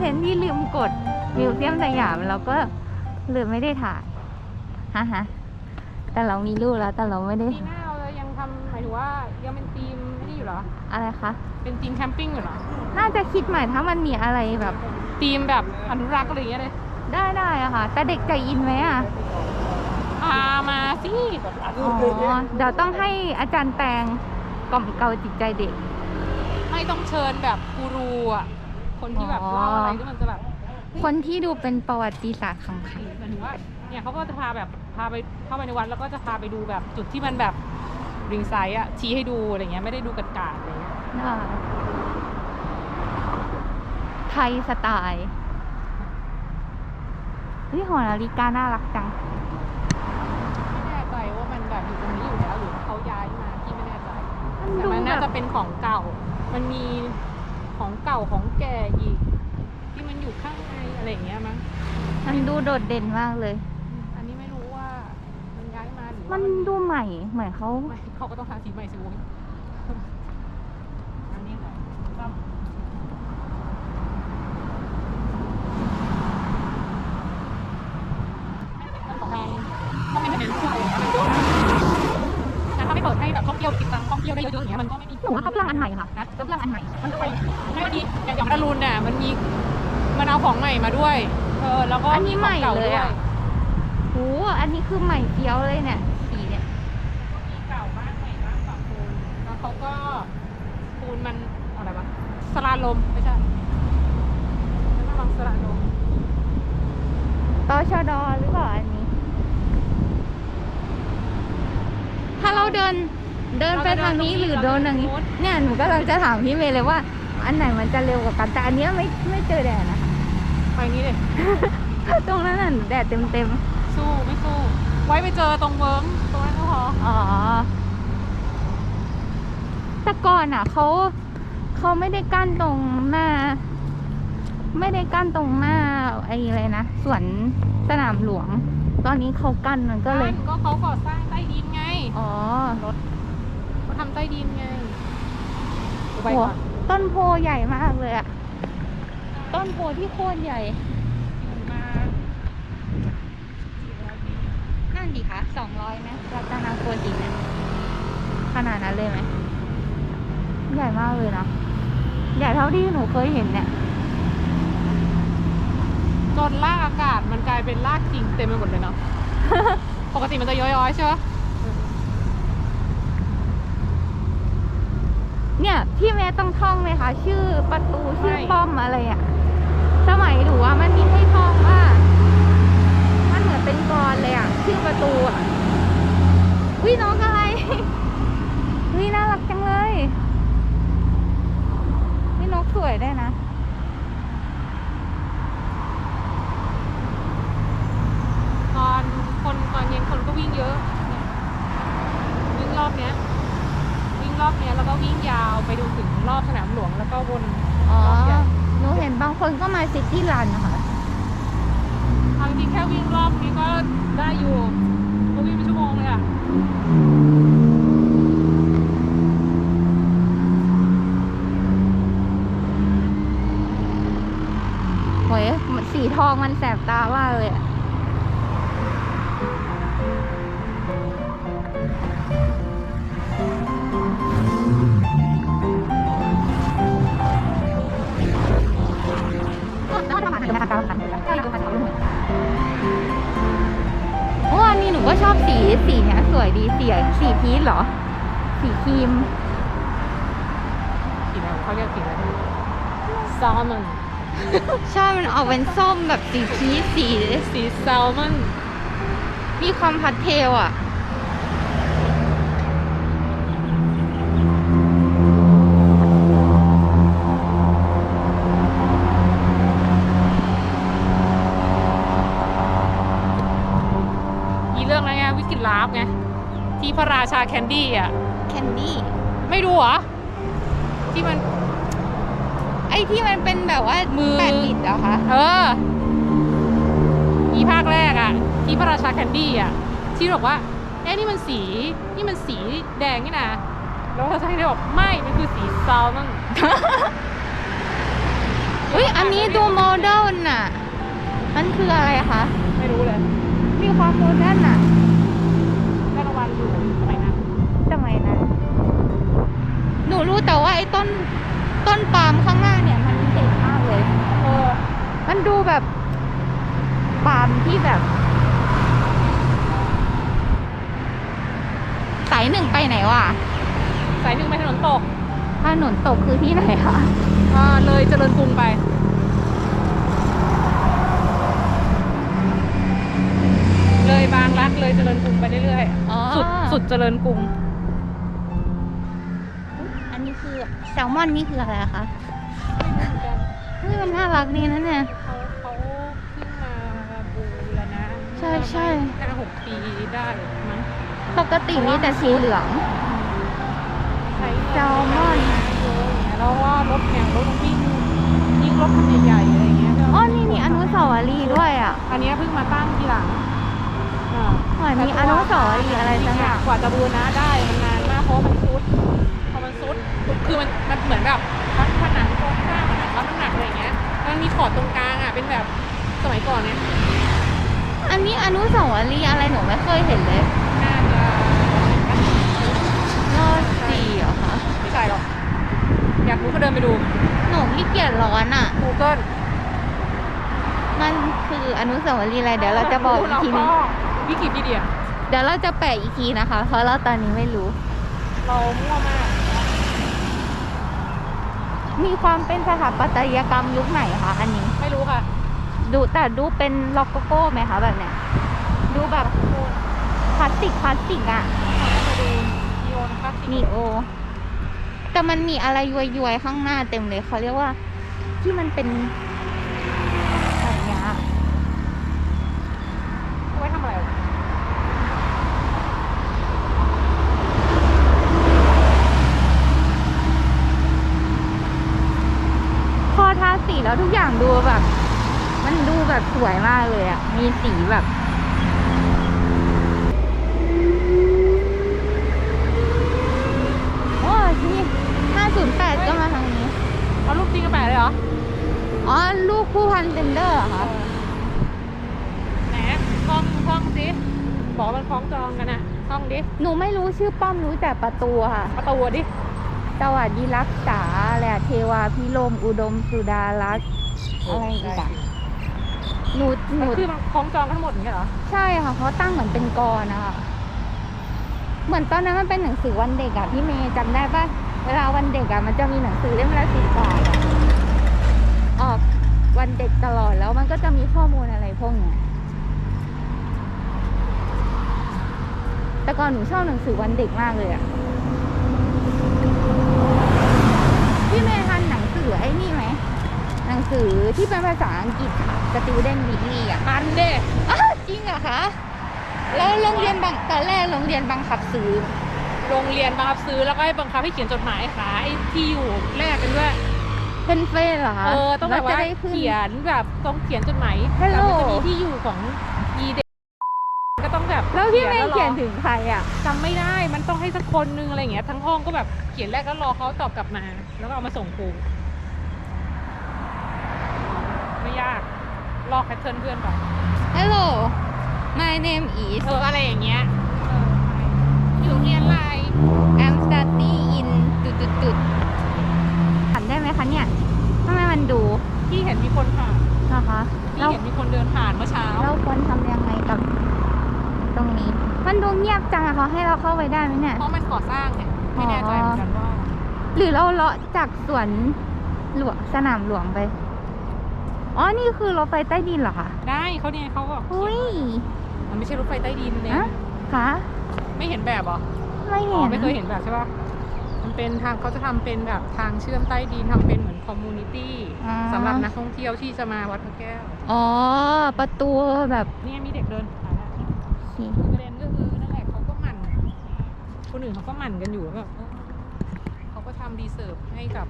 คงคอนเทนต์ที่ลืมกดมิวเซียมสยามเราก็เลยไม่ได้ถ่ายฮะฮะแต่เรามีรูปแล้วแต่เราไม่ได้ ปีหน้าเรายังทำหมายถึงว่ายังเป็นทีมนี่อยู่เหรอ อะไรคะเป็นทีมแคมปิ้งอยู่เหรอน่าจะคิดใหม่ถ้ามันมีอะไรแบบทีมแบบอนุรักษ์อะไรอย่างเงี้ยเลย ได้ได้อะค่ะ แต่เด็กใจอินไหมอะพามาสิอ๋อเดี๋ยวต้องให้อาจารย์แตงกล่อมเกลาจิตใจเด็ก ไม่ต้องเชิญแบบกูรูอะ คนที่แบบอ๋อเล่าอะไรที่มันจะแบบคนที่ดูเป็นประวัติศาสตร์ขำหมายถึงว่าเนี่ยเขาก็จะพาแบบพาไปเข้าไปในวัดแล้วก็จะพาไปดูแบบจุดที่มันแบบริงไซด์อะชี้ให้ดูอะไรเงี้ยไม่ได้ดูกัดกาดๆอะไรเงี้ยๆได้ไทยสไตล์เฮ้ยหอนาฬิกาน่ารักจังไม่แน่ใจว่ามันแบบอยู่ตรงนี้อยู่แล้วหรือเขาย้ายมาที่ไม่แน่ใจมันแต่ดูมันแบน่าบจะเป็นของเก่า มันมี ของเก่าของแก่อีก ที่มันอยู่ข้างในอะไรอย่างเงี้ยมั้งมันดูโดดเด่นมากเลย อันนี้ไม่รู้ว่ามันย้ายมาหรือมัว่านมันดูใหม่เหมือนเขาไม่เขาก็ต้องทาสีใหม่สิโว้ยอันนี้เหรอครับ ของเราก็ไม่ได้เป็นผู้อะไรมันก็แต่ถ้าไม่เปิดให้แบบท่องเที่ยวติดตามท่องเที่ยวได้เยอะๆ อย่างเงี้ยมันก็ไม่มีหนูว่าเขาเปล่างอันใหม่ค่ะนะเขาเปล่างอันใหม่ มันก็ไปไม่ดีอย่างอย่างดารุนเนี่ยมันมีมันเอาของใหม่มาด้วย เออแล้วก็อันนี้ใหม่ของก่าเลยด้วอะโหอันนี้คือใหม่เฟี้ยวเลยเนี่ยสีเนี่ยมีเก่าบ้างใหม่บ้างปรับปรุงแล้วเขาก็ปูนมันอะไรวะสลาลมไม่ใช่แล้วก็ลองสลาลมตชดหรือเปล่าอันนี้ ถ้าเราเดิน เดินไปทางนี้หรือเดินทางนี้เนี่ยหนูก็เลยจะถามพี่เมย์เลยว่า อันไหนมันจะเร็วกว่ากันแต่อันเนี้ยไม่ไม่เจอแดดนะคะไปงี้เลยตรงนั้นน่ะแดดเต็มเต็มสู้ไม่สู้ไว้ไปเจอตรงเวิร์มตรงนั้นก็พอๆอ๋อแต่ก่อนอะเขาเขาไม่ได้กั้นตรงหน้า ไม่ได้กั้นตรงหน้าไอ้อะไรนะสวนสนามหลวง ตอนนี้เขากั้นมันก็เลยก็เขาก่อสร้างใต้ดินไง อ๋อเขา ทำใต้ดินไงดูไปโหก่อนต้นโพใหญ่มากเลยอะต้นโพที่โคตรใหญ่อยู่มา400ปีนั่นดิคะสองร้อยไหมรัตนโกสินทร์เนี่ยขนาดนั้นเลยไหมใหญ่มากเลยนะใหญ่เท่าที่หนูเคยเห็นเนี่ย จนลากอากาศมันกลายเป็นลากจริงเต็มไปหมดเลยเนาะ ปกติมันจะย้อยๆใช่ไหม เนี่ยพี่เมย์ต้องท่องไหมคะ ชื่อประตูชื่อป้อมอะไรอะสมัยหนูว่ามันมีให้ท่องว่า มันเหมือนเป็นกรเลยอะชื่อประตูอะวิน้องอะไรวิน่ารักจังเลยนี่นกสวยได้วยนะตอนคนตอนเย็นคนก็วิ่งเยอะเนี่ยวิ่งรอบเนี้ยวิ่ง รอบเนี้ยแล้วก็วิ่งยาวไปดูถึงรอบสนามหลวงแล้วก็วนอ๋อรอบใหญ่หนูเห็นบางคนก็มาซิตี้รันนะคะเอาจริงๆแค่วิ่งรอบนี้ก็ได้อยู่ก็วิ่งเป็นชั่วโมงเลยอะโหยสีทองมันแสบตามากเลยอะ โอ้อันนี้หนูก็ชอบสีสีเนี้ยสวยดีสีสีพีชเหรอ สีครีมสีอะไรเขาเรียกสีอะไรแซลมอนใช่มันออกเป็นส้มแบบสีพีชสีสีแซลมอนมีความพัดเทลอะ พระราชาแคนดี้อะ แคนดี้ ไม่ดูเหรอ ที่มัน ไอ้ที่มันเป็นแบบว่ามือ แปดบิดเหรอคะเอออีภาคแรกอะที่พระราชาแคนดี้อะที่บอกว่าเอ๊ะนี่มันสี นี่มันสีแดงนี่นะแล้วพระราชาแคนดี้บอกไม่ มันคือสีแซลมอนเฮ้ย อันนี้ดูโมเดิร์นน่ะ มันคืออะไรคะ ไม่รู้เลย มีความโมเดิร์นน่ะ ได้รางวัลอยู่ สมัยนั้นสมัยนั้น หนูรู้แต่ว่าไอ้ต้นต้นปาล์มข้างหน้าเนี่ย มันเด็กมากเลย เออ มันดูแบบปาล์มที่แบบสายหนึ่งไปไหนวะสายหนึ่งไปถนนตกถนนตกคือที่ไหนคะอ่าเลยเจริญกรุงไป เลยบางรักเลยเจริญกรุงไปเรื่อยอ๋อๆ สุดสุดเจริญกรุง อันนี้คือแซลมอนนี่คืออะไรอะคะไม่รู้เหมือนกันเฮ้ยมันน่ารักดีนะเนี่ย เขาเขาเพิ่งมาบูรณะใช่ใช่ ห้าหกปีได้มั้งปกติมีแต่สีเหลือง ใช้แซลมอน เยอะอย่างเงี้ยแล้วว่ารถแข่งรถวิ่งยิ่งรถคันใหญ่ๆอะไรอย่างเงี้ยก็อ๋อ นี่มีอนุสาวรีย์ด้วยอะ อันเนี้ยเพิ่งมาตั้งทีหลังอ่า เหมือนมีอนุสาวรีย์อะไรสักอย่างกว่าจะบูรณะได้มันนานมากเพราะว่ามันซุดพอมันซุดคือมันมันเหมือนแบบวัดผนังโครงสร้างผนังรับน้ำหนักอะไรอย่างเงี้ยแล้วมันมีขอดตรงกลางอะเป็นแบบสมัยก่อนเนี่ยอันนี้อนุสาวรีย์อะไรหนูไม่เคยเห็นเลยน่าจะยอดสีเหรอคะไม่ใช่หรอกอยากรู้ก็เดินไปดูหนูขี้เกียจร้อนอะ Google มันคืออนุสาวรีย์อะไรเดี๋ยวเราจะบอกอีกทีนึง วิกิพีเดีย เดี๋ยวเราจะแปะอีกทีนะคะ เพราะเราตอนนี้ไม่รู้ เรามั่วมาก มีความเป็นสถาปัตยกรรมยุคไหนคะอันนี้ ไม่รู้ค่ะ ดูแต่ดูเป็นล็อกโกโก้ไหมคะแบบเนี้ย ดูแบบพลาสติกพลาสติกอะมาดูนีโอนะคะสีนีโอ แต่มันมีอะไรย้วยๆข้างหน้าเต็มเลยเขาเรียกว่าที่มันเป็นแบบเนี้ย ไว้ทำอะไรวะ พอทาสี แล้วทุกอย่างดูแบบ มันดูแบบสวยมากเลยอะมีสีแบบโอ้ที่508 ก็มาทางนี้ เอารูปจริงกระแปะเลยเหรอ อ๋อ ลูกผู้พันเทนเดอร์เหรอคะไหนท่องท่องสิบอกว่ามันคล้องจองกันอะท่องดิ หนูไม่รู้ชื่อป้อมรู้แต่ประตูค่ะ ประตูดิ สวัสดีรักษาแหละเทวาพิโลมอุดมสุดารักษ์อะไรอีกอะหนูหมันนูคือมันคล้องจองกันทั้งหมดอย่างเงี้ยเหรอ ใช่ค่ะเขาตั้งเหมือนเป็นกรนะคะเหมือนตอนนั้นมันเป็นหนังสือวันเด็กอะพี่เมย์จำได้ปะเวลาวันเด็กอะมันจะมีหนังสือเล่มละสิบบาทอะออกวันเด็กตลอดแล้วมันก็จะมีข้อมูลอะไรพวกเนี้ยแต่ก่อนหนูชอบหนังสือวันเด็กมากเลยอะ พี่เมย์ทันหนังสือไอ้นี่ไหม หนังสือที่เป็นภาษาอังกฤษ Student Weekly อะปันเด้อ้าวจริงเหรอคะแล้วโรงเรียนบางตอนแรกโรงเรียนบังคับซื้อ โรงเรียนบังคับซื้อแล้วก็ให้บังคับให้เขียนจดหมายขายที่อยู่แลกกันด้วยเป็นเฟซเหรอคะเออต้องแบบล้ว่าจะได้ขึ้นเขียนแบบต้องเขียนจดหมายฮัลโหลแต่มันจะมีที่อยู่ของอีเด็กก็ต้อง แบบแล้วพี่เมย์รอเขียนถึงใครอะจำไม่ได้มันต้องให้สักคนนึงอะไรอย่างเงี้ยทั้งห้องก็แบบเขียนแรกแล้วรอเขาตอบกลับมา แล้วก็เอามาส่งครูไม่ยากลอกแพทเทิร์นเพื่อนก่อน Hello my name is เอออะไรอย่างเงี้ยเออใช่อยู่โรงเรียนอะไร I'm studying in จุดจุดจุดอ่านได้ไหมคะเนี่ยทำไมมันดูที่เห็นมีคนผ่านนะคะที่เราเห็นมีคนเดินผ่านเมื่อเช้า เราควรทำยังไงกับต รงนี้ มันดูเงียบจังอะเขาให้เราเข้าไปได้ไหมเนี่ย เพราะมันก่อสร้างเนี่ยไม่แน่ใจเหมือนกันว่าหรือเราเลาะจากสวนหลวงสนามหลวงไป อ๋อ นี่คือรถไฟใต้ดินเหรอคะ ได้เขาเนี่ยเขาบอกอุ้ย มันไม่ใช่รถไฟใต้ดินเนี่ยอะคะไม่เห็นแบบเหรอไม่อ๋เห็อนไม่เคยเห็นแบบใช่ปะมันเป็นทางเขาจะทำเป็นแบบทางเชื่อมใต้ดินทำเป็นเหมือนคอมมูนิตี้อ่าสำหรับนักท่องเที่ยวที่จะมาวัดพระแก้ว อ๋อ ประตูแบบเนี่ยมีเด็กเดินผ่านอะประเด็นก็คือนั่นแหละเขาก็หมั่น คนอื่นเขาก็หมั่นกันอยู่แบบเออเขาก็ทำรีเสิร์ฟให้กับ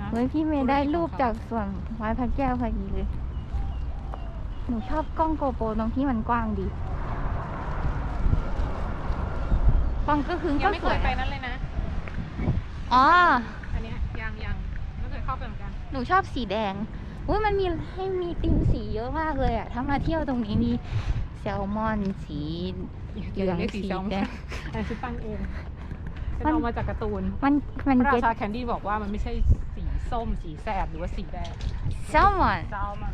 นะเฮ้ยพี่เมย์ได้รูปจากสวนไม้พระแก้วพอดีเลย หนูชอบกล้องโกโปรตรงที่มันกว้างดีกล้องก็คือยัก็งไม่สเควยยไปนั้นเลยนะ อ๋อ อันเนี้ยยังยังไม่เคยเข้าไปเหมือนกันหนูชอบสีแดง อุ้ยมันมีให้มีติมสีเยอะมากเลยอะถ้ามาเที่ยวตรงนี้มีแซลมอนสีเหลืองเรียกสีแซลมอนแดง อันนนคือปั้นเองเป็นมันเอามาจากการ์ตูนมันมันพระราเก็ตชาแคนดี้บอกว่ามันไม่ใช่สีส้มสีแสดหรือว่าสีแดงแซลมอนเจ้ามัน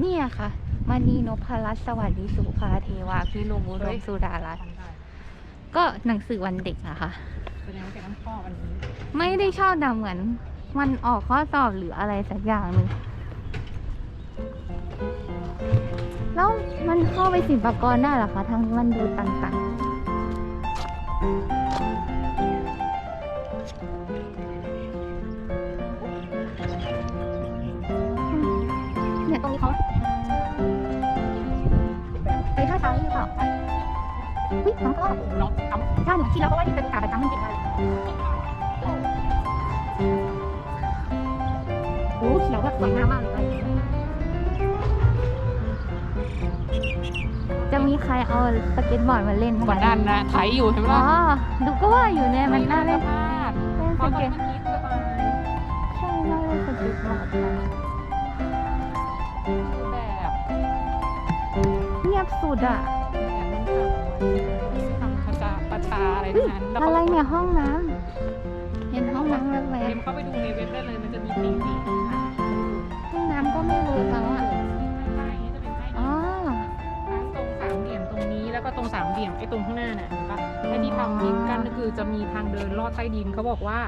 เนี่ยค่ะมณีนพรัตน์สวัสดีสุภาเทวาพิรมอุดมสุดารัตน์ทำได้ก็หนังสือวันเด็กนะคะแสดงว่าแกต้องชอบอันนี้ไม่ได้ชอบแต่เหมือน มันออกข้อสอบหรืออะไรสักอย่างหนึ่ง แล้วมันเข้าไปสินปากรได้เหรอคะทางมันดูต่างๆเนี่ยตรงนี้เขาไปท่าช้างนี่หรือเปล่าเฮ้ยน้องก็น้องทำใช่หนูคิดแล้วเพราะว่าที่เป็นการประจำมันเป็นอะไรโอ้เขียวแบบสวยงามมากเลย มีใครเอาสเก็ตบอร์ดมาเล่นไหมก่อนนั้นนะไถอยู่เห็นไหมอ๋อล่ะดูก็ว่าอยู่เนี่ยมันน่าเล่นพลาดเล่นเพสราะตอนเก็นี้ตมันฮิตจะตายใช่น่าเล่นสเก็ตบอร์ดนะแบบเงียบสุดอะแบบมันทำทำประจาประชาอะไรเฮ้ยทั้งนั้นแล้วอะขาไรเนี่ยห้องน้ำเห็นห้องน้ำแวเอ็บมเข้าไปดูในเว็บได้เลยมันจะมีปีปีค่ะๆห้องน้ำก็ไม่เวิร์กแล้วอะ ก็ตรงสามเหลี่ยมไอ้ตรงข้างหน้าน่ะเห็นปะไอ้ที่ทำลิงก์กันก็คือจะมีทางเดินลอดใต้ดินเขาบอกว่า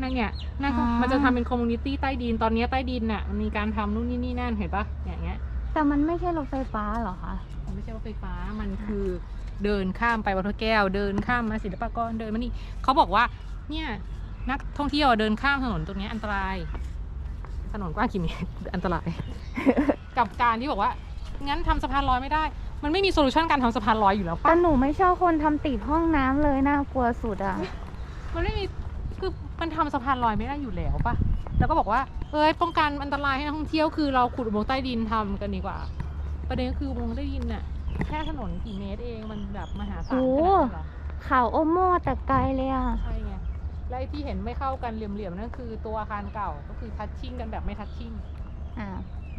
นั่นเนี่ยนั่นก็มันจะทำเป็นคอมมูนิตี้ใต้ดินตอนนี้ใต้ดินน่ะมันมีการทำนู่นนี่นี่นั่นเห็นปะอย่างเงี้ยแต่มันไม่ใช่รถไฟฟ้าเหรอคะมันไม่ใช่รถไฟฟ้ามันคือเดินข้ามไปวัดพระแก้ว เดินข้ามมาศิลปากรเดินมานี่เขาบอกว่าเนี่ยนักท่องเที่ยวเดินข้ามถนนตรงเนี้ยอันตราย ถนนกว้างกี่เมตรอันตราย กับการที่บอกว่างั้นทำสะพานลอยไม่ได้ มันไม่มีโซลูชันการทำสะพานลอยอยู่แล้วปะแต่หนูไม่ชอบคนทำติดห้องน้ำเลยน่ากลัวสุดอะ มันไม่มีคือมันทำสะพานลอยไม่ได้อยู่แล้วปะแล้วก็บอกว่าเอ้ยป้องกันอันตรายให้นักท่องเที่ยวคือเราขุดอุโมงค์ใต้ดินทำกันดีกว่า ประเด็นก็คืออุโมงค์ใต้ดินน่ะแค่ถนนกี่เมตรเองมันแบบมหาศาลขโอ้นาดนั้นเหรอข่าวโอโมแต่ไกลเลยอะ ใช่ไง และไอ้ที่เห็นไม่เข้ากันเหลี่ยมๆนั่นคือตัวอาคารเก่าก็คือทัชชิ่งกันแบบไม่ทัชชิ่ง อ่า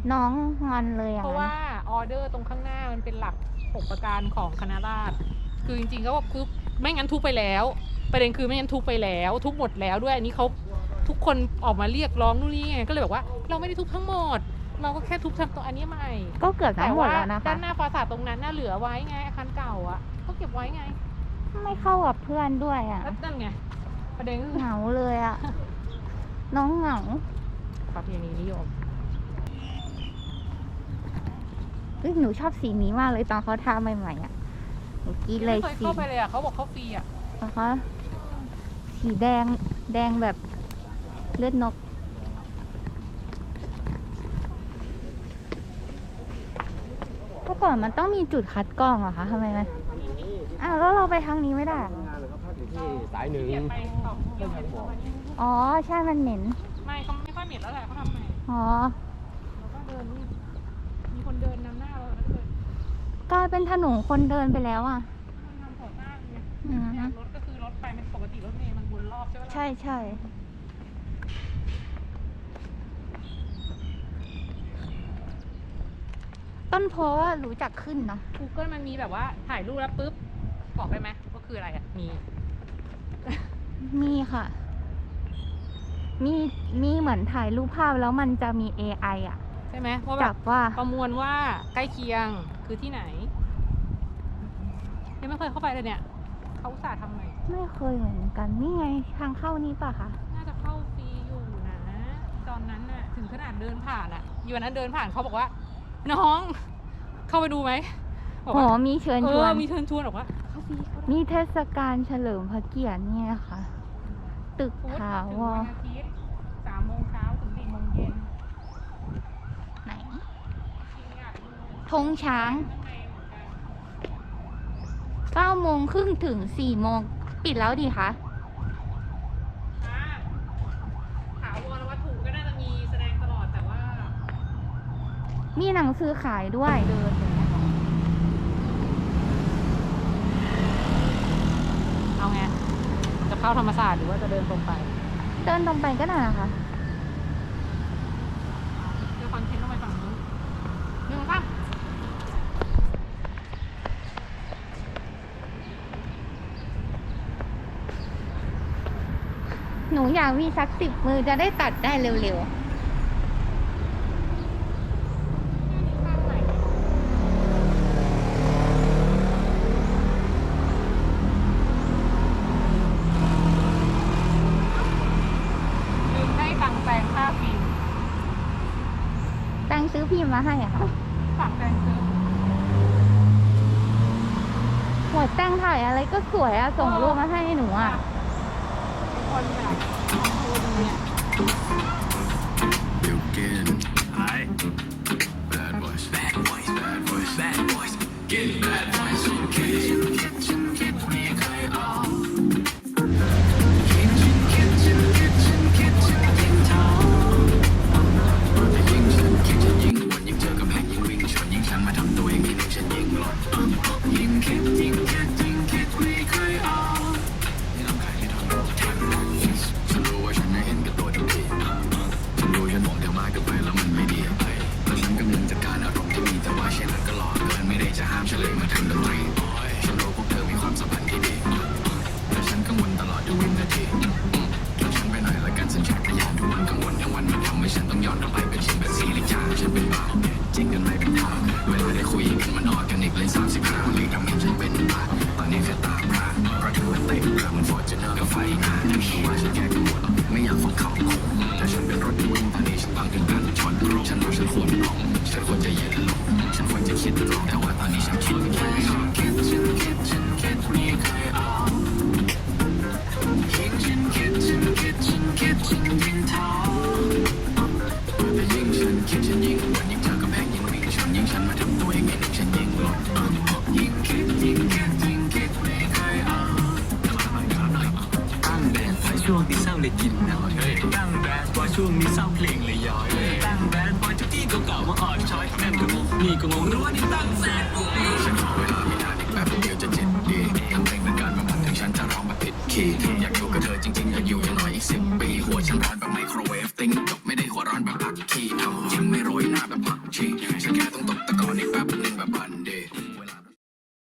น้องงอนเลยอะเพราะว่า ออเดอร์ตรงข้างหน้ามันเป็นหลักหกประการของคณะราษฎรคือจริงๆก็ว่าคือไม่งั้นทุบไปแล้ว ประเด็นคือไม่งั้นทุบไปแล้ว ทุบหมดแล้วด้วยอันนี้เขาทุกคนออกมาเรียกร้องนู่นนี่ไงก็เลยบอกว่าเราไม่ได้ทุบทั้งหมด เราก็แค่ทุบทำตัวอันนี้ใหม่ก็เกือบทั้งหมดแล้วนะคะ ด้านหน้าปราสาทตรงนั้นน่าเหลือไว้ไงอาคารเก่าอะก็เก็บไว้ไงไม่เข้ากับเพื่อนด้วยอะแล้วนั่นไงประเด็นก็คือเหงาเลยอะ น้องเหงาประเพณีนิยม เอ้ยหนูชอบสีนี้มากเลยตอนเขาทาใหม่ๆอะหนูกรีดเลยไม่เคยสีเข้าไปเลยอะเขาบอกเขาฟรีอะนะคะสีแดงแดงแบบเลือดนก เมื่อก่อนมันต้องมีจุดคัดกรองเหรอคะทำไมมันอ้าวแล้วเราไปทางนี้ไม่ได้อะงานเลยเขาพักอยู่ที่สายหนึ่งเปลี่ยนไปสองเที่ยวไปประมาณนี้อ๋อ ใช่มันเหม็นไม่เขาไม่ค่อยเหม็นแล้วแหละเขาทำใหม่ อ๋อ แล้วก็เดินนี่มีคนเดินนำหน้าเราแล้วก็เดิน กลายเป็นถนนคนเดินไปแล้วอะมันทำก่อสร้างไงอืมเนี่ยรถก็คือรถไปมันปกติรถเมล์มันวนรอบใช่ไหมล่ะใช่ใช่ต้นโพว่ารู้จักขึ้นเนาะกูเกิลมันมีแบบว่าถ่ายรูปแล้วปุ๊บบอกได้ไหมว่าคืออะไรอะมีมีค่ะ มีมีเหมือนถ่ายรูปภาพแล้วมันจะมี AI อะ ใช่ไหมว่าแบจับบว่าประมวลว่าใกล้เคียงคือที่ไหน ยังไม่เคยเข้าไปเลยเนี่ยเขาอุตส่าห์ทำใหม่ไม่เคยเหมือนกันนี่ไงทางเข้านี้ป่ะคะน่าจะเข้าฟรีอยู่นะ ตอนนั้นน่ะ ถึงขนาดเดินผ่านอะอยู่วันนั้นเดินผ่านเขาบอกว่า น้อง เข้าไปดูไหมบอกโหว่ามีเชิญเอชวอนมีเชิญชวนบอกว่าเข้าฟรีเข้าได้ มีเทศกาลเฉลิมพระเกียรติเนี่ยค่ะ ตึกพุธถาถึงววัรนอาทิต ธงช้าง9โมงครึ่งถึง4โมงปิดแล้วดีคะถาวรวัตถุก็น่าจะมีแสดงตลอดแต่ว่า มีหนังสือขายด้วยเดินเอาไง จะเข้าธรรมศาสตร์หรือว่าจะเดินตรงไป เดินตรงไปก็ได้นะคะ อยากมีสักสิบมือจะได้ตัดได้เร็วๆซื้อพิมมาให้อะค่ะฝากแฟงซื้อหัวแต้งถ่ายอะไรก็สวยอะส่งรูปมาให้หนูอะคนอยา Bill Ginn. Bad boys. Bad boys. Bad boys. Bad boys. Ginn. Bad boys. ฉันต้องย้อนกลับไปเป็นชิ้นเป็นสีลิจาฉันเป็นบ้าจริงกันไม่เป็นทางเวลาได้คุยกันมานออร์แกนิกเลยสามสิบิงฉันมาถึงตัวเองฉันยิงหลอดตัวยิงคิดยิงคิดยิงคิดไม่เคยเอาตั้งแบรนพรช่วงที่เศร้าเลยกินน้อยตั้งแบรนพอช่วงนี้เศร้าเพลงเลยย้อยตั้งแบรนพอจุดที่เก่าๆมาอ่อนช้อยนั่นก็งงนี่ก็งงรู้ว่านี่ตั้งแบน